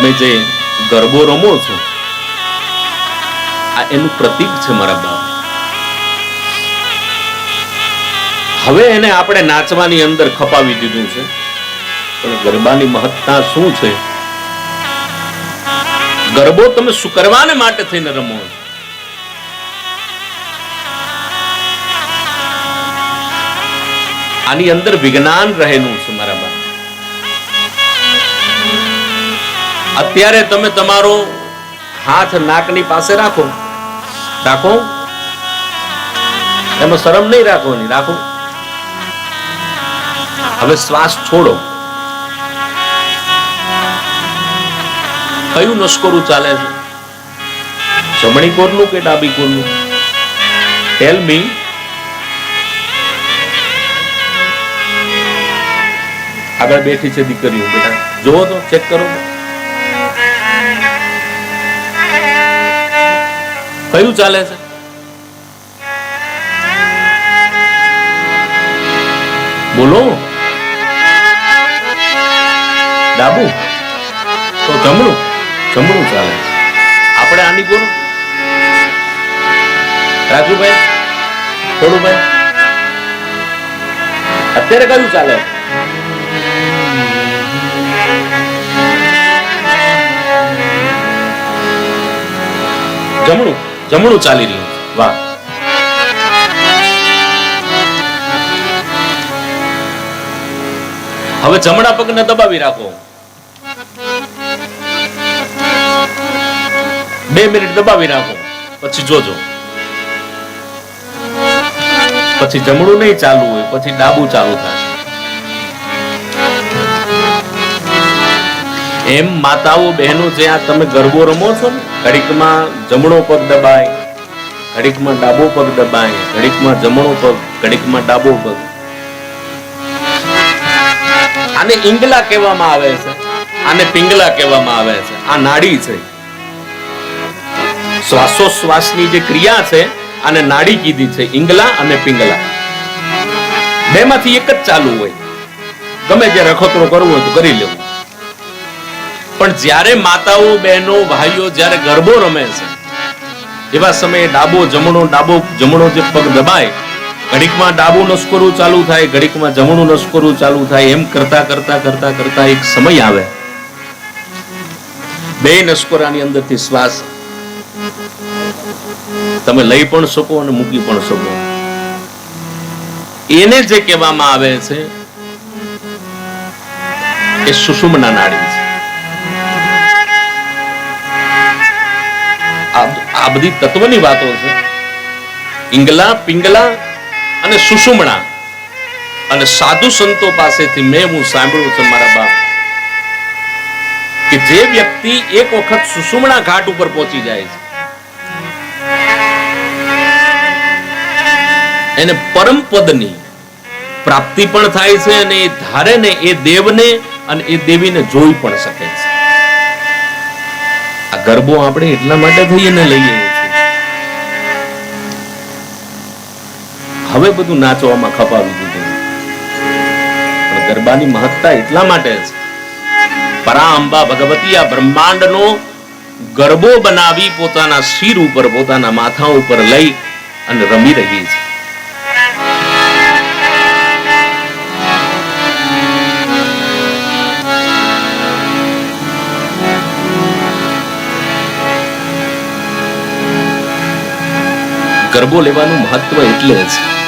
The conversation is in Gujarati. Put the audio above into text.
તમે જે ગરબો રમો છો, આ એનું પ્રતીક છે મારા બાપ. હવે એને આપણે નાચવાની અંદર ખપાવી દીધું છે. પણ ગરબાની મહત્તા શું છે? ગરબો તમે શું માટે થઈને રમો છો? આની અંદર વિજ્ઞાન રહેલું છે મારા અત્યારે તમે તમારો હાથ નાકની પાસે રાખો. રાખો. એમાં શરમ નહીં રાખવાની. રાખો. હવે શ્વાસ છોડો. કયું નસ્કોરું ચાલે છે? જમણી કોરનું કે ડાબી કોરનું? ટેલ મી આગળ બેઠી છે દીકરીઓ. બેટા જોવો તો ચેક કરો. કયું ચાલે છે? બોલો. ડાબુ. તો જમણું. જમણું ચાલે આપણે આની બોલો. રાજુભાઈ, થોડુંભાઈ. અત્યારે કયું ચાલે? જમણું. જમણું ચાલી રહ્યું છે. વાહ. હવે જમણા પગને દબાવી રાખો. બે મિનિટ દબાવી રાખો. પછી જોજો. પછી જમણું નહીં ચાલુ હોય, પછી ડાબુ ચાલુ થશે એમ માતાઓ બહેનો જે આ તમે ગરબો રમો છો ને, ઘડીકમાં જમણો પગ દબાય, ઘડીકમાં ડાબો પગ દબાય, ઘડીકમાં જમણો પગ, ઘડીકમાં ડાબો પગ. આને ઇંગલા કહેવામાં આવે છે. આને પિંગલા કહેવામાં આવે છે. આ નાડી છે. શ્વાસોશ્વાસની જે ક્રિયા છે, આને નાડી કીધી છે ઇંગલા અને પિંગલા. બેમાંથી એક જ ચાલુ હોય. ગમે જે રખોતરો કરવો હોય તો કરી લેવું. પણ જ્યારે માતાઓ, બહેનો, ભાઈઓ જ્યારે ગરબો રમે છે, એવા સમયે ડાબો જમણો ડાબો જમણો જે પગ દબાય, ઘડીકમાં ડાબું નસકોરું ચાલુ થાય, ઘડીકમાં જમણું નસ્કરું ચાલુ થાય, એમ કરતા કરતા કરતા કરતા એક સમય આવે. બે નસકોરાની અંદરથી શ્વાસ. તમે લઈ પણ શકો અને મૂકી પણ શકો. એને જે કહેવામાં આવે છે, એ સુષુમના નાડી. આ બધી તત્વની વાતો છે. ઇંગલા પિંગલા અને સુષુમણા. અને સાધુ સંતો પાસેથી મેં હું સાંભળ્યું છે મારા બાપ, કે જે વ્યક્તિ એક વખત સુષુમણા ઘાટ ઉપર પહોંચી જાય છે. એને પરમ પદની પ્રાપ્તિ પણ થાય છે અને એ ધારે ને એ દેવને અને એ દેવીને જોઈ પણ શકે છે. આ ગરબો આપણે એટલા માટે થઈને લઈએ હવે બધું નાચવામાં ખપાવી દીધું. પણ ગરબાની મહત્તા એટલા માટે છે. પરા અંબા ભગવતી આ બ્રહ્માંડનો ગરબો બનાવી પોતાના શિર ઉપર, પોતાના માથા ઉપર લઈ અને રમી રહી છે. ગરબો લેવાનું મહત્વ એટલે છે